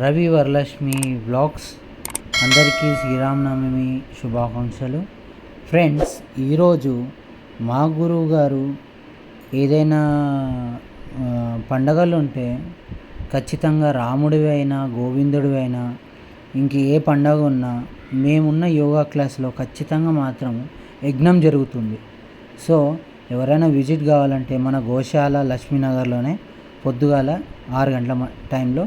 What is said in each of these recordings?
Ravi Varalakshmi blogs అందరికీ శ్రీరామనవమి శుభాకాంక్షలు. Friends ఈరోజు మా గురువు గారు ఏదైనా పండగలు ఉంటే ఖచ్చితంగా రాముడివి అయినా గోవిందుడివి అయినా ఇంక ఏ పండగ ఉన్నా మేమున్న యోగా క్లాస్లో ఖచ్చితంగా మాత్రం యజ్ఞం జరుగుతుంది. సో ఎవరైనా విజిట్ కావాలంటే మన గోశాల లక్ష్మీనగర్లోనే పొద్దుగాల ఆరు గంటల టైంలో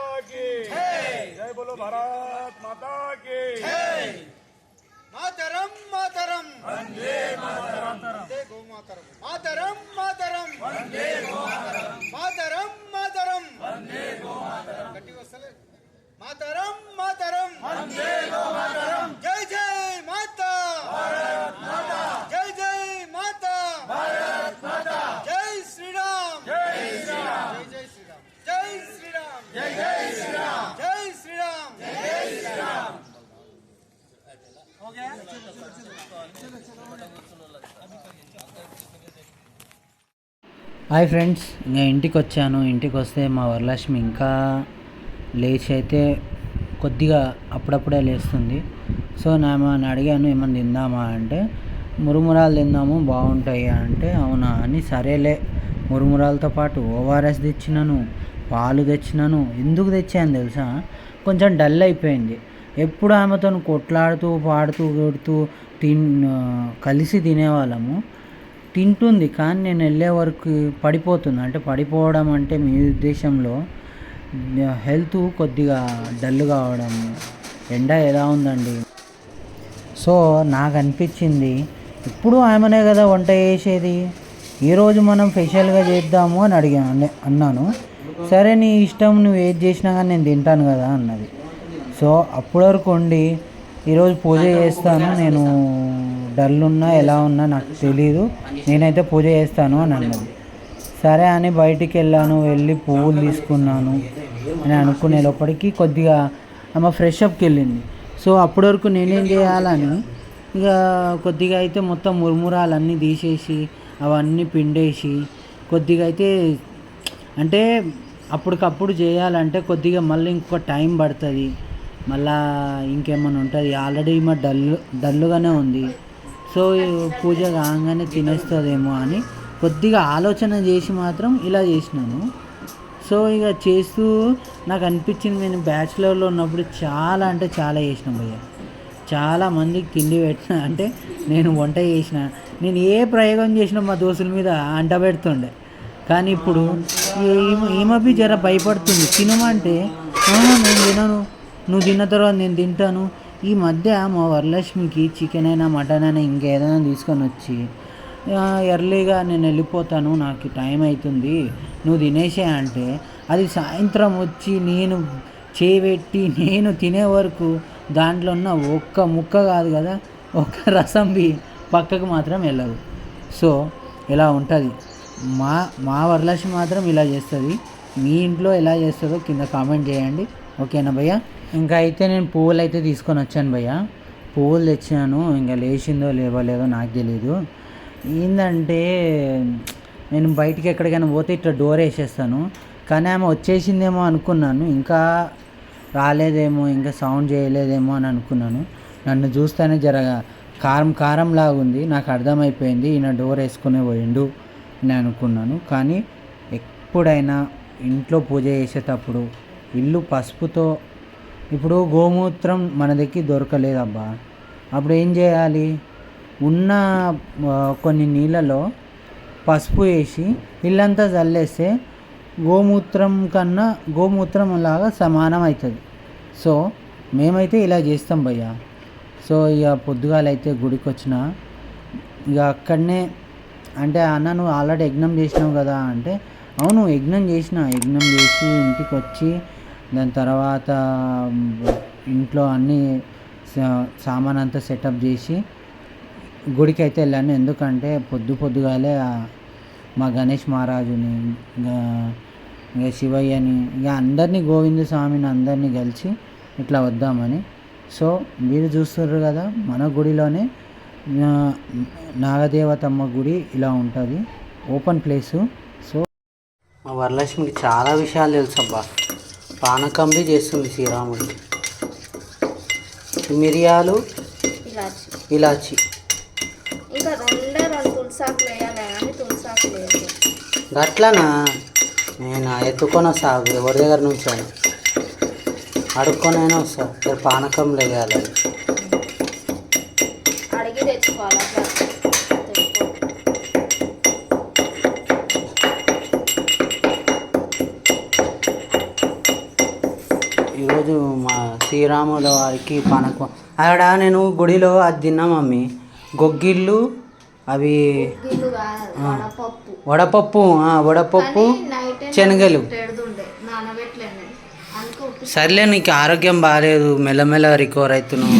బోలో భారత్ మాతా కి మాతరం మాతరం వందే మాతరం మాతరం మాతరం మాతరం హాయ్ ఫ్రెండ్స్ ఇంకా ఇంటికి వచ్చాను. ఇంటికి వస్తే మా వరలక్ష్మి ఇంకా లేచి అయితే కొద్దిగా అప్పుడప్పుడే లేస్తుంది. సో నేను అడిగాను ఏమన్నా తిందామా? అంటే మురుమురాలు తిందాము బాగుంటాయి. అంటే అవునా? అని సరేలే. మురుమురాలతో పాటు ఓఆర్ఎస్ తెచ్చినాను పాలు తెచ్చినాను. ఎందుకు తెచ్చాను తెలుసా? కొంచెం డల్ అయిపోయింది. ఎప్పుడు ఆమెతో కొట్లాడుతూ పాడుతూ కొడుతూ తిన్ కలిసి తినేవాళ్ళము. తింటుంది కానీ నేను వెళ్ళే వరకు పడిపోతుంది. అంటే పడిపోవడం అంటే మీ ఉద్దేశంలో హెల్త్ కొద్దిగా డల్ కావడం ఎండ ఎలా ఉందండి? సో నాకు అనిపించింది ఇప్పుడు ఆమెనే కదా వంట చేసేది? ఈరోజు మనం స్పెషల్గా చేద్దాము అని అడిగాను అన్నాను. సరే నీ ఇష్టం నువ్వు ఏది చేసినా కానీ నేను తింటాను కదా అన్నది. సో అప్పటి వరకు ఉండి ఈరోజు పూజ చేస్తాను. నేను డల్ ఉన్నా ఎలా ఉన్నా నాకు తెలీదు. నేనైతే పూజ చేస్తాను అని అన్నది. సరే అని బయటికి వెళ్ళాను వెళ్ళి పువ్వులు తీసుకున్నాను అని అనుకునే లోపలికి కొద్దిగా ఆమె ఫ్రెష్ అప్కి వెళ్ళింది. సో అప్పటి వరకు నేనేం చేయాలని ఇక కొద్దిగా అయితే మొత్తం మురుమురాలన్నీ తీసేసి అవన్నీ పిండేసి కొద్దిగా అయితే అంటే అప్పటికప్పుడు చేయాలంటే కొద్దిగా మళ్ళీ ఇంకొక టైం పడుతుంది. మళ్ళా ఇంకేమైనా ఉంటుంది. ఆల్రెడీ మా డల్ డల్లుగానే ఉంది. సో పూజ కాగానే తినేస్తుందేమో అని కొద్దిగా ఆలోచన చేసి మాత్రం ఇలా చేసినాను. సో ఇక చేస్తూ నాకు అనిపించింది నేను బ్యాచిలర్లో ఉన్నప్పుడు చాలా అంటే చాలా చేసిన భయ్య. చాలా మందికి తిండి పెట్టిన అంటే నేను వంట చేసిన నేను ఏ ప్రయోగం చేసినా మా దోస్తుల మీద అంట పెడుతుండే. కానీ ఇప్పుడు ఈమె జర భయపడుతుంది. తినమంటే నేను తినను. నువ్వు తిన్న తర్వాత నేను తింటాను. ఈ మధ్య మా వరలక్ష్మికి చికెన్ అయినా మటన్ అయినా ఇంకేదైనా తీసుకొని వచ్చి ఎర్లీగా నేను వెళ్ళిపోతాను నాకు టైం అవుతుంది నువ్వు తినేసే అంటే అది సాయంత్రం వచ్చి నేను చేపెట్టి నేను తినే వరకు దాంట్లో ఉన్న ఒక్క ముక్క కాదు కదా ఒక్క రసం బి పక్కకు మాత్రం వెళ్ళదు. సో ఇలా ఉంటుంది. మా మా వరలక్ష్మి మాత్రం ఇలా చేస్తుంది. మీ ఇంట్లో ఎలా చేస్తుందో కింద కామెంట్ చేయండి. ఓకేనా భయ్యా? ఇంకా అయితే నేను పువ్వులు అయితే తీసుకొని వచ్చాను భయ్య. పువ్వులు తెచ్చాను. ఇంకా లేచిందో లేవలేదో నాకు తెలీదు. ఏంటంటే నేను బయటికి ఎక్కడికైనా పోతే ఇట్లా డోర్ వేసేస్తాను. కానీ ఆమె వచ్చేసిందేమో అనుకున్నాను. ఇంకా రాలేదేమో ఇంకా సౌండ్ చేయలేదేమో అని అనుకున్నాను. నన్ను చూస్తేనే జర కారం కారం లాగుంది. నాకు అర్థమైపోయింది ఈయన డోర్ వేసుకునే పోయిండు అని అనుకున్నాను. కానీ ఎప్పుడైనా ఇంట్లో పూజ చేసేటప్పుడు ఇల్లు పసుపుతో ఇప్పుడు గోమూత్రం మన దగ్గర దొరకలేదబ్బా. అప్పుడు ఏం చేయాలి? ఉన్న కొన్ని నీళ్ళలో పసుపు వేసి ఇల్లంతా చల్లేస్తే గోమూత్రం కన్నా గోమూత్రం లాగా సమానం అవుతుంది. సో మేమైతే ఇలా చేస్తాం భయ్య. సో ఇక పొద్దుగాలైతే గుడికి వచ్చిన ఇక అక్కడనే అంటే అన్న నువ్వు ఆల్రెడీ యజ్ఞం చేసినావు కదా అంటే అవును యజ్ఞం చేసిన యజ్ఞం చేసి ఇంటికి వచ్చి దాని తర్వాత ఇంట్లో అన్ని సామాన్ అంతా సెటప్ చేసి గుడికి అయితే వెళ్ళాను. ఎందుకంటే పొద్దు పొద్దుగాలే మా గణేష్ మహారాజుని ఇంకా శివయ్యని ఇక అందరినీ గోవింద స్వామిని అందరినీ కలిసి ఇట్లా వద్దామని. సో మీరు చూస్తున్నారు కదా మన గుడిలోనే నాగదేవతమ్మ గుడి ఇలా ఉంటుంది. Open place. సో మా వరలక్ష్మికి చాలా విషయాలు తెలుసు అబ్బా పానకంబి చేస్తుంది శ్రీరాముడికి మిరియాలు ఇలాచి. ఇలాచి. ఇంకా రెండే రెండు తులసాకులు వేయాలి కానీ తులసాకులు వేయాలి గట్లనా? నేను ఎత్తుకొని వస్తా ఎవరి దగ్గర నుంచి అని అడుక్కొనైనా వస్తా ఇక్కడ పానకం లేయాలి అడిగి తెచ్చుకోవాలి ఈరోజు మా శ్రీరాముల వారికి పానకం ఆడ నేను గుడిలో అది తిన్నా మమ్మీ. గొగ్గిళ్ళు అవి వడపప్పు. వడపప్పు శనగలు. సర్లే నీకు ఆరోగ్యం బాగాలేదు మెల్లమెల్ల రికవర్ అవుతున్నావు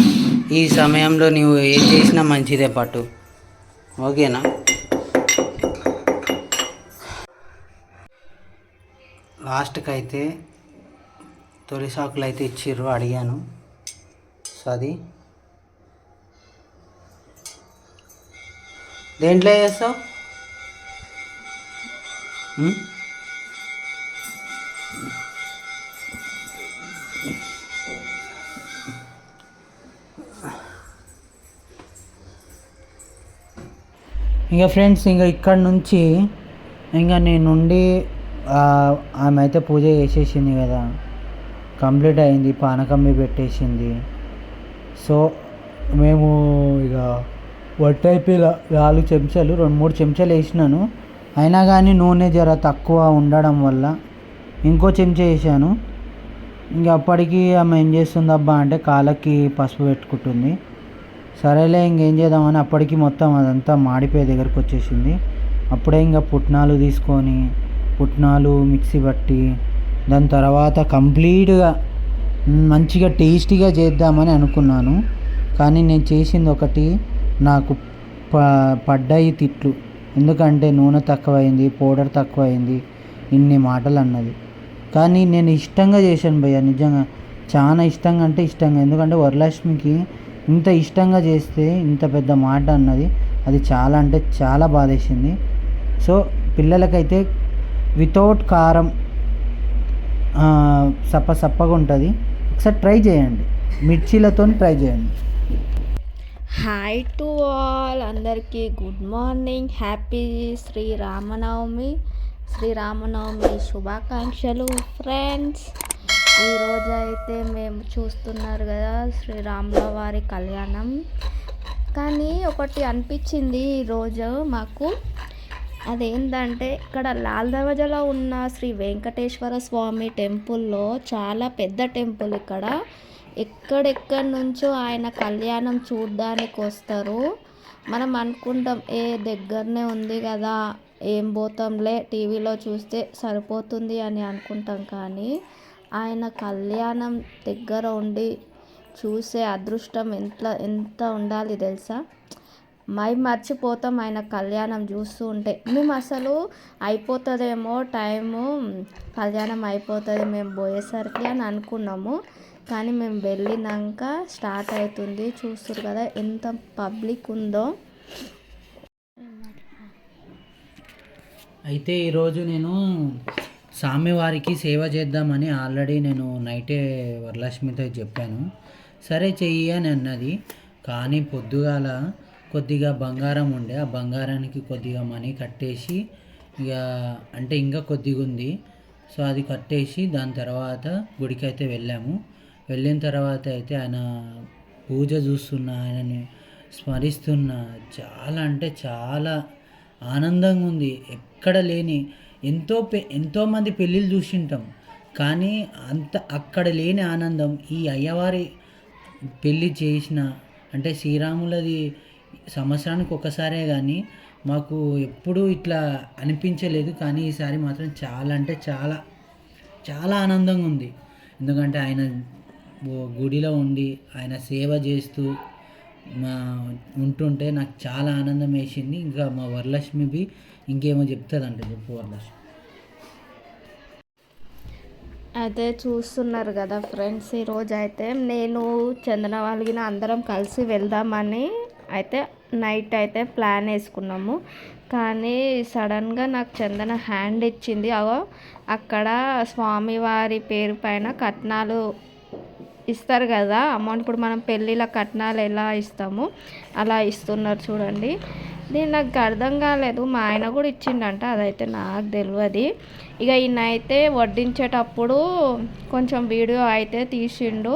ఈ సమయంలో నువ్వు ఏం చేసినా మంచిదే పట్టు. ఓకేనా? లాస్ట్కి అయితే తొలి సాకులు అయితే ఇచ్చిర్రు అడిగాను. సో అది. దేంట్లో చేస్తావు ఇంకా ఫ్రెండ్స్ ఇంకా ఇక్కడ నుంచి ఇంకా నేను ఉండి ఆమె అయితే పూజ చేసేసింది కదా. కంప్లీట్ అయింది పానకమ్మి పెట్టేసింది. సో మేము ఇక వట్ నాలుగు చెంచాలు రెండు మూడు చెంచాలు వేసినాను. అయినా కానీ నూనె జర తక్కువ ఉండడం వల్ల ఇంకో చెంచా వేసాను. ఇంక అప్పటికి ఆమె ఏం చేస్తుంది అబ్బా అంటే కాళ్ళకి పసుపు పెట్టుకుంటుంది. సరేలే ఇంకేం చేద్దామని అప్పటికి మొత్తం అదంతా మాడిపోయే దగ్గరకు వచ్చేసింది. అప్పుడే ఇంకా పుట్నాలు తీసుకొని పుట్నాలు మిక్సీ పట్టి దాని తర్వాత కంప్లీట్గా మంచిగా టేస్టీగా చేద్దామని అనుకున్నాను. కానీ నేను చేసింది ఒకటి నాకు ప పడ్డాయి తిట్లు. ఎందుకంటే నూనె తక్కువైంది పౌడర్ తక్కువైంది ఇన్ని మాటలు అన్నది కానీ నేను ఇష్టంగా చేశాను భయ్య నిజంగా. చాలా ఇష్టంగా అంటే ఇష్టంగా. ఎందుకంటే వరలక్ష్మికి ఇంత ఇష్టంగా చేస్తే ఇంత పెద్ద మాట అన్నది అది చాలా అంటే చాలా బాధేసింది. సో పిల్లలకైతే వితౌట్ కారం సప్ప సప్పగా ఉంటుంది. ఒకసారి ట్రై చేయండి. మిర్చీలతో ట్రై చేయండి. హాయ్ టు ఆల్ అందరికీ good morning happy Sriramanavami Sriramanavami శుభాకాంక్షలు ఫ్రెండ్స్ ఈరోజు అయితే మేము చూస్తున్నారు కదా శ్రీరాముల వారి కళ్యాణం. కానీ ఒకటి అనిపించింది ఈరోజు మాకు. అదేంటంటే ఇక్కడ లాల్ దర్వాజాలో ఉన్న శ్రీ వెంకటేశ్వర స్వామి టెంపుల్లో చాలా పెద్ద టెంపుల్ ఇక్కడ. ఎక్కడెక్కడి నుంచో ఆయన కళ్యాణం చూడడానికి వస్తారు. మనం అనుకుంటాం ఏ దగ్గరనే ఉంది కదా ఏం పోతాంలే టీవీలో చూస్తే సరిపోతుంది అని అనుకుంటాం కానీ ఆయన కళ్యాణం దగ్గర ఉండి చూసే అదృష్టం ఎంత ఎంత ఉండాలి తెలుసా? మై మర్చిపోతాం ఆయన కళ్యాణం చూస్తూ ఉంటే. మేము అసలు అయిపోతుందేమో టైము కళ్యాణం అయిపోతుంది మేము పోయేసరికి అని అనుకున్నాము. కానీ మేము వెళ్ళినాక స్టార్ట్ అవుతుంది చూస్తారు కదా ఎంత పబ్లిక్ ఉందో. అయితే ఈరోజు నేను స్వామివారికి సేవ చేద్దామని ఆల్రెడీ నేను నైటే వరలక్ష్మితో చెప్పాను. సరే చెయ్యి అని అన్నది. కానీ పొద్దుగాల కొద్దిగా బంగారం ఉండే. ఆ బంగారానికి కొద్దిగా మనీ కట్టేసి ఇక అంటే ఇంకా కొద్దిగా ఉంది. సో అది కట్టేసి దాని తర్వాత గుడికి అయితే వెళ్ళాము. వెళ్ళిన తర్వాత అయితే ఆయన పూజ చూస్తున్నా ఆయనని స్మరిస్తున్న చాలా అంటే చాలా ఆనందంగా ఉంది. ఎక్కడ లేని ఎంతో పె ఎంతోమంది పెళ్ళిళ్ళు చూసింటాం. కానీ అంత అక్కడ లేని ఆనందం ఈ అయ్యవారి పెళ్ళి చేసిన అంటే శ్రీరాములది సంవత్సరానికి ఒకసారే కానీ మాకు ఎప్పుడూ ఇట్లా అనిపించలేదు. కానీ ఈసారి మాత్రం చాలా అంటే చాలా చాలా ఆనందంగా ఉంది. ఎందుకంటే ఆయన గుడిలో ఉండి ఆయన సేవ చేస్తూ మా ఉంటుంటే నాకు చాలా ఆనందం వేసింది. ఇంకా మా వరలక్ష్మి బి ఇంకేమో చెప్తుందంటే చెప్పు వరలక్ష్మి. అయితే చూస్తున్నారు కదా ఫ్రెండ్స్ ఈరోజు అయితే నేను చందన వాళ్ళగిన అందరం కలిసి వెళ్దామని అయితే నైట్ అయితే ప్లాన్ వేసుకున్నాము. కానీ సడన్గా నాకు చందన హ్యాండ్ ఇచ్చింది. అగో అక్కడ స్వామివారి పేరు పైన కట్నాలు ఇస్తారు కదా. అమౌంట్ ఇప్పుడు మనం పెళ్ళిళ్ళ కట్నాలు ఎలా ఇస్తాము? అలా ఇస్తున్నారు చూడండి. నేను నాకు అర్థం కాలేదు. మా ఆయన కూడా ఇచ్చిండంట. అదైతే నాకు తెలియదు ఇక ఈయన అయితే వడ్డించేటప్పుడు కొంచెం వీడియో అయితే తీసిండు.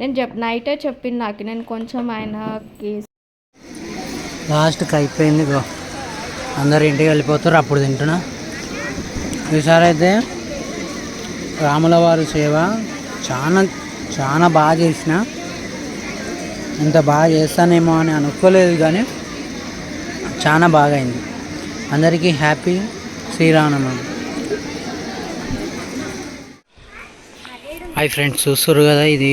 నేను చెప్ నైటే చెప్పింది నాకు. నేను కొంచెం ఆయనకి లాస్ట్కి అయిపోయింది గో అందరు ఇంటికి వెళ్ళిపోతారు అప్పుడు తింటున్నా. ఈసారి అయితే రాముల వారి సేవ చాలా చాలా బాగా చేసిన. ఇంత బాగా చేస్తానేమో అని అనుకోలేదు కానీ చాలా బాగా అయింది. అందరికీ హ్యాపీ శ్రీరామనవమి. హాయ్ ఫ్రెండ్స్ చూస్తారు కదా ఇది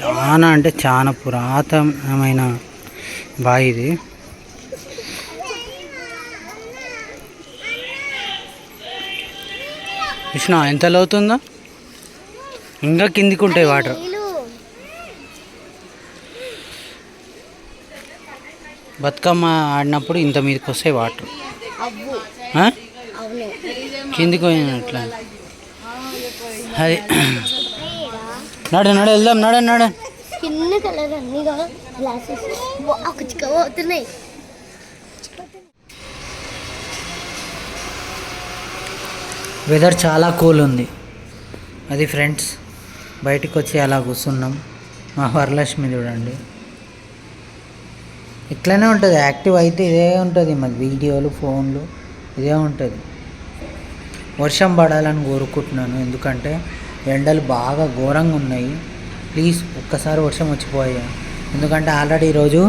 చాలా అంటే చాలా పురాతనమైన బావి ఇది. కృష్ణ ఎంత లోతుందో ఇంకా కిందికి ఉంటాయి వాటర్. బతుకమ్మ ఆడినప్పుడు ఇంత మీదకి వస్తాయి వాటర్? కిందికి పోయినట్లా. అది. నడు నడు వెళ్దాం నడ నడ. చిన్న కలర్ అన్ని గ్లాసెస్ పోతున్నాయి వెదర్ చాలా కూల్ ఉంది. అది ఫ్రెండ్స్ బయటికి వచ్చి అలా కూర్చున్నాం. మా వరలక్ష్మి చూడండి. ఇట్లనే ఉంటుంది. యాక్టివ్ అయితే ఇదే ఉంటుంది. మాది వీడియోలు ఫోన్లు ఇదే ఉంటుంది. వర్షం పడాలని కోరుకుంటున్నాను. ఎందుకంటే ఎండలు బాగా ఘోరంగా ఉన్నాయి. ప్లీజ్ ఒక్కసారి వర్షం వచ్చిపోయా. ఎందుకంటే ఆల్రెడీ ఈరోజు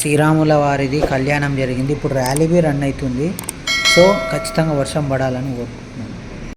శ్రీరాముల వారిది కళ్యాణం జరిగింది. ఇప్పుడు ర్యాలీ బి రన్ అవుతుంది. సో ఖచ్చితంగా వర్షం పడాలని కోరుకుంటున్నాను